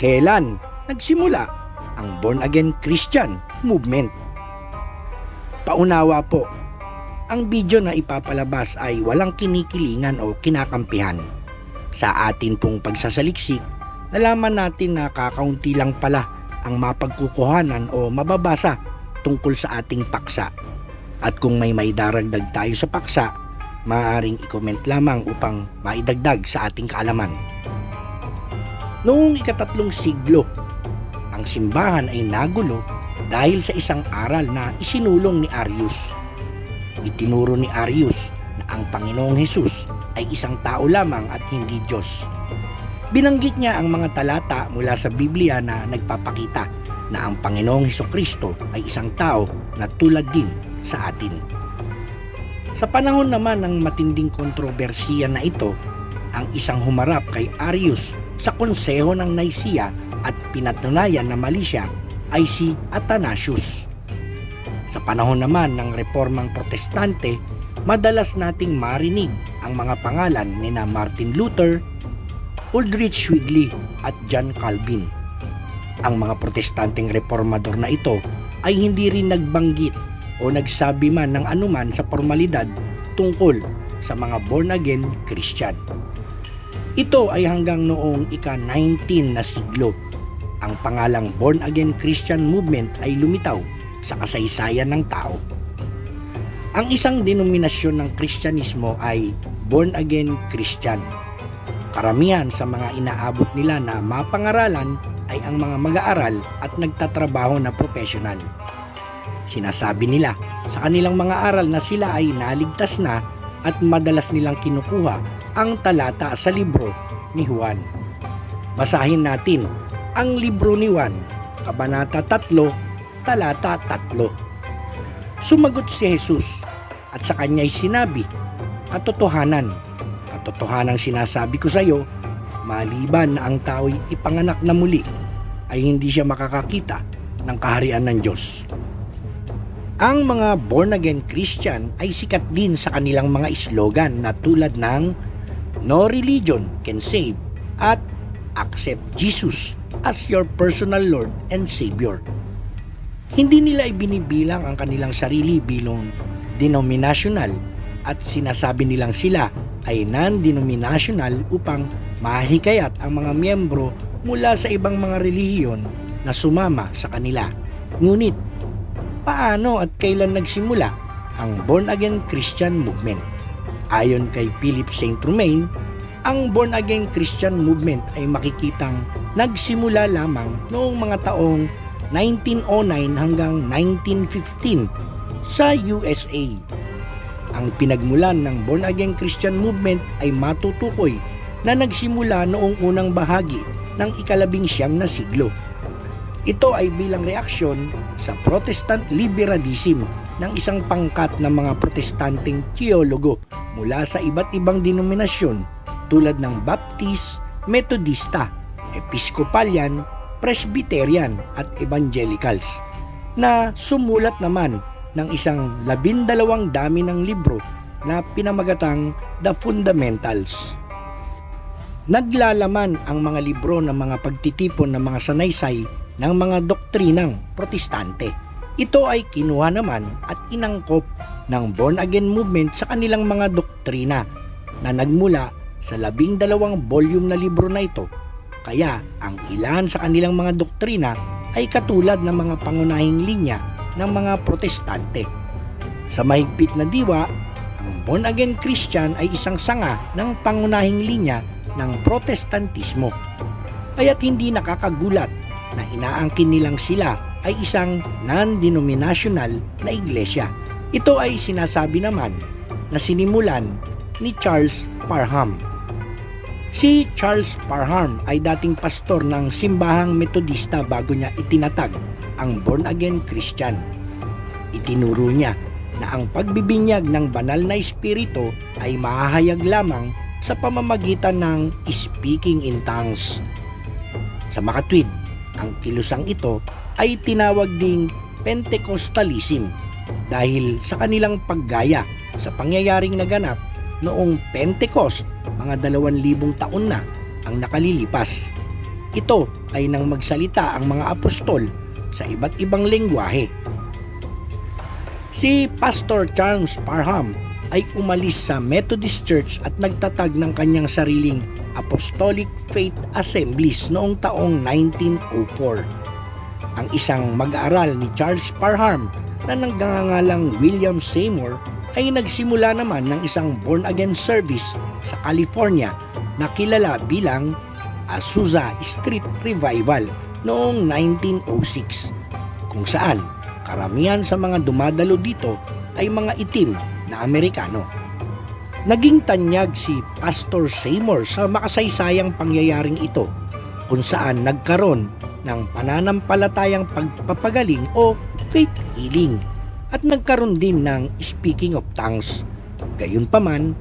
Kailan nagsimula ang Born Again Christian Movement? Paunawa po, ang video na ipapalabas ay walang kinikilingan o kinakampihan. Sa atin pong pagsasaliksik, nalaman natin na kakaunti lang pala ang mapagkukuhanan o mababasa tungkol sa ating paksa. At kung may maidaragdag tayo sa paksa, maaaring i-comment lamang upang maidagdag sa ating kaalaman. Noong ikatatlong siglo, ang simbahan ay nagulo dahil sa isang aral na isinulong ni Arius. Itinuro ni Arius na ang Panginoong Hesus ay isang tao lamang at hindi Diyos. Binanggit niya ang mga talata mula sa Biblia na nagpapakita na ang Panginoong Heso Kristo ay isang tao na tulad din sa atin. Sa panahon naman ng matinding kontrobersiya na ito, ang isang humarap kay Arius sa konseho ng Nicaea at pinatunayan na mali siya ay si Athanasius. Sa panahon naman ng reformang protestante, madalas nating marinig ang mga pangalan ni na Martin Luther, Ulrich Zwingli at John Calvin. Ang mga protestanteng reformador na ito ay hindi rin nagbanggit o nagsabi man ng anuman sa formalidad tungkol sa mga born-again Christian. Ito ay hanggang noong ika-19 na siglo. Ang pangalang Born Again Christian Movement ay lumitaw sa kasaysayan ng tao. Ang isang denominasyon ng Kristyanismo ay Born Again Christian. Karamihan sa mga inaabot nila na mapangaralan ay ang mga mag-aaral at nagtatrabaho na profesional. Sinasabi nila sa kanilang mga aral na sila ay naligtas na at madalas nilang kinukuha ang talata sa libro ni Juan. Basahin natin ang libro ni Juan, Kabanata 3, Talata 3. Sumagot si Jesus at sa kanya'y sinabi, Katotohanan, katotohanang sinasabi ko sa iyo, maliban na ang tao'y ipanganak na muli, ay hindi siya makakakita ng kaharian ng Diyos. Ang mga born-again Christian ay sikat din sa kanilang mga slogan na tulad ng No religion can save at Accept Jesus as your personal Lord and Savior. Hindi nila ibinibilang ang kanilang sarili bilang denominational at sinasabi nilang sila ay non-denominational upang mahikayat ang mga miyembro mula sa ibang mga relihiyon na sumama sa kanila. Ngunit, paano at kailan nagsimula ang Born Again Christian Movement? Ayon kay Philip St. Romain, ang Born Again Christian Movement ay makikitang nagsimula lamang noong mga taong 1909 hanggang 1915 sa USA. Ang pinagmulan ng Born Again Christian Movement ay matutukoy na nagsimula noong unang bahagi ng ikalabing siyam na siglo. Ito ay bilang reaksyon sa Protestant liberalism ng isang pangkat ng mga protestanteng teologo mula sa iba't ibang denominasyon tulad ng Baptist, Metodista, Episcopalian, Presbyterian at Evangelicals na sumulat naman ng isang labindalawang dami ng libro na pinamagatang The Fundamentals. Naglalaman ang mga libro ng mga pagtitipon ng mga sanaysay ng mga doktrinang protestante. Ito ay kinuha naman at inangkop ng Born Again Movement sa kanilang mga doktrina na nagmula sa labing dalawang volume na libro na ito. Kaya ang ilan sa kanilang mga doktrina ay katulad ng mga pangunahing linya ng mga protestante. Sa mahigpit na diwa, ang Born Again Christian ay isang sanga ng pangunahing linya ng protestantismo. Kaya't hindi nakakagulat na inaangkin nilang sila ay isang non-denominational na iglesia. Ito ay sinasabi naman na sinimulan ni Charles Parham. Si Charles Parham ay dating pastor ng simbahang metodista bago niya itinatag ang born-again Christian. Itinuro niya na ang pagbibinyag ng banal na espiritu ay mahahayag lamang sa pamamagitan ng speaking in tongues. Sa makatwid, ang kilusang ito ay tinawag ding Pentecostalism dahil sa kanilang paggaya sa pangyayaring naganap noong Pentecost mga dalawang libong taon na ang nakalilipas. Ito ay nang magsalita ang mga apostol sa iba't ibang lengguwahe. Si Pastor Charles Parham ay umalis sa Methodist Church at nagtatag ng kanyang sariling Apostolic Faith Assemblies noong taong 1904. Ang isang mag-aaral ni Charles Parham na nanggangalang William Seymour ay nagsimula naman ng isang born-again service sa California na kilala bilang Azusa Street Revival noong 1906 kung saan karamihan sa mga dumadalo dito ay mga itim na Amerikano. Naging tanyag si Pastor Seymour sa makasaysayang pangyayaring ito kung saan nagkaroon ng pananampalatayang pagpapagaling o faith healing at nagkaroon din ng speaking of tongues. Gayunpaman,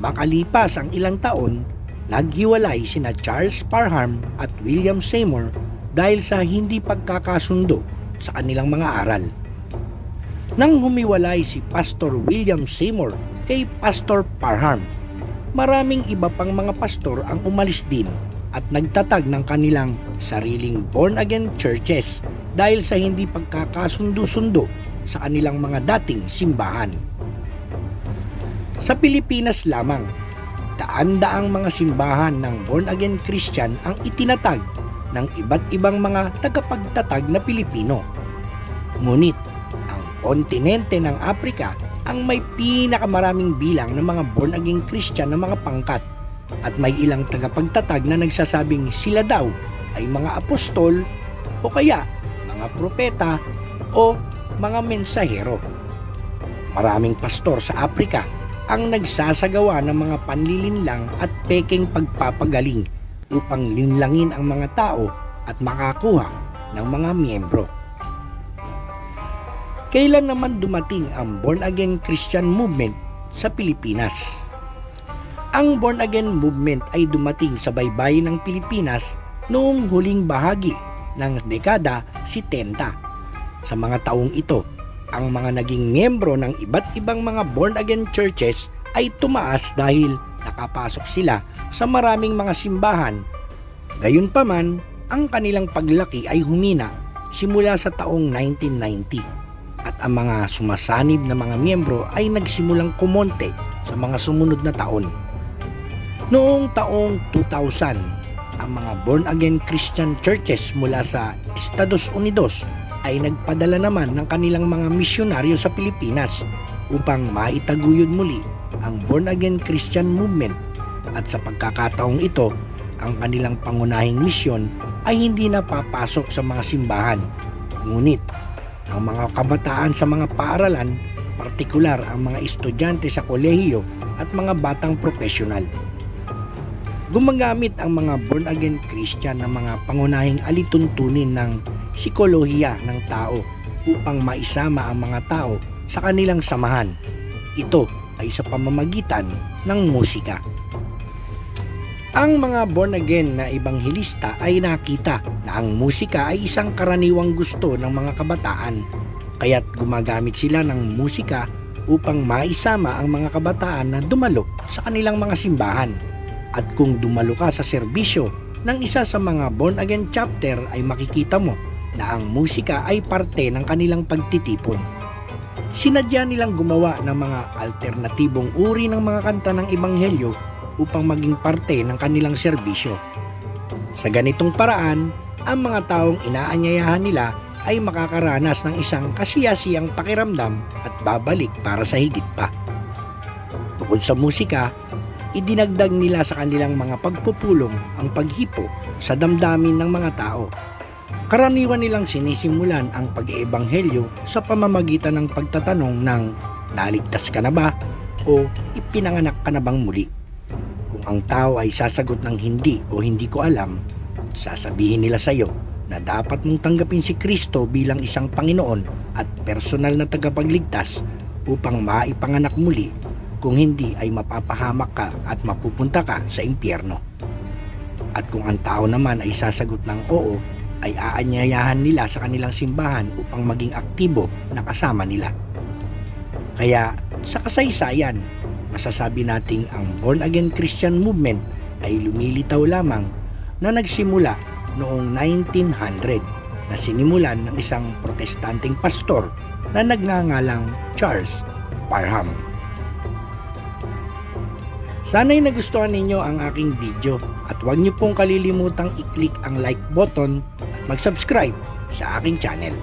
makalipas ang ilang taon, naghiwalay sina Charles Parham at William Seymour dahil sa hindi pagkakasundo sa kanilang mga aral. Nang humiwalay si Pastor William Seymour kay Pastor Parham, maraming iba pang mga pastor ang umalis din at nagtatag ng kanilang sariling born-again churches dahil sa hindi pagkakasundo-sundo sa kanilang mga dating simbahan. Sa Pilipinas lamang, daan-daang mga simbahan ng born-again Christian ang itinatag ng iba't ibang mga tagapagtatag na Pilipino. Ngunit, ang kontinente ng Afrika ang may pinakamaraming bilang ng mga born-again Christian na mga pangkat at may ilang tagapagtatag na nagsasabing sila daw ay mga apostol o kaya mga propeta o mga mensahero. Maraming pastor sa Afrika ang nagsasagawa ng mga panlilinlang at peking pagpapagaling upang linlangin ang mga tao at makakuha ng mga miyembro. Kailan naman dumating ang born again Christian movement sa Pilipinas? Ang born again movement ay dumating sa baybayin ng Pilipinas noong huling bahagi ng dekada 70. Sa mga taong ito, ang mga naging miyembro ng iba't ibang mga born again churches ay tumaas dahil nakapasok sila sa maraming mga simbahan. Gayunpaman, ang kanilang paglaki ay humina simula sa taong 1990 at ang mga sumasanib na mga miyembro ay nagsimulang kumonte sa mga sumunod na taon. Noong taong 2000, ang mga born-again Christian churches mula sa Estados Unidos ay nagpadala naman ng kanilang mga misyonaryo sa Pilipinas upang maitaguyod muli ang born-again Christian movement at sa pagkakataong ito, ang kanilang pangunahing misyon ay hindi na papasok sa mga simbahan. Ngunit, ang mga kabataan sa mga paaralan, partikular ang mga estudyante sa kolehiyo at mga batang profesional. Gumagamit ang mga born-again Christian ng mga pangunahing alituntunin ng psikolohiya ng tao upang maisama ang mga tao sa kanilang samahan. Ito ay sa pamamagitan ng musika. Ang mga born again na ibanghilista ay nakita na ang musika ay isang karaniwang gusto ng mga kabataan kaya't gumagamit sila ng musika upang maisama ang mga kabataan na dumalo sa kanilang mga simbahan. At kung dumalo ka sa serbisyo ng isa sa mga born again chapter ay makikita mo na ang musika ay parte ng kanilang pagtitipon. Sinadya nilang gumawa ng mga alternatibong uri ng mga kanta ng Ebanghelyo upang maging parte ng kanilang serbisyo. Sa ganitong paraan, ang mga taong inaanyayahan nila ay makakaranas ng isang kasiyasiyang pakiramdam at babalik para sa higit pa. Bukod sa musika, idinagdag nila sa kanilang mga pagpupulong ang paghipo sa damdamin ng mga tao. Karaniwan nilang sinisimulan ang pag-iebanghelyo sa pamamagitan ng pagtatanong ng naligtas ka na ba o ipinanganak ka na bang muli. Kung ang tao ay sasagot ng hindi o hindi ko alam, sasabihin nila sa iyo na dapat mong tanggapin si Kristo bilang isang Panginoon at personal na tagapagligtas upang maipanganak muli kung hindi ay mapapahamak ka at mapupunta ka sa impyerno. At kung ang tao naman ay sasagot ng oo, ay aanyayahan nila sa kanilang simbahan upang maging aktibo na kasama nila. Kaya sa kasaysayan, masasabi nating ang born again Christian movement ay lumilitaw lamang na nagsimula noong 1900 na sinimulan ng isang protestanteng pastor na nagngangalang Charles Parham. Sana'y nagustuhan ninyo ang aking video at huwag niyo pong kalilimutang i-click ang like button at mag-subscribe sa aking channel.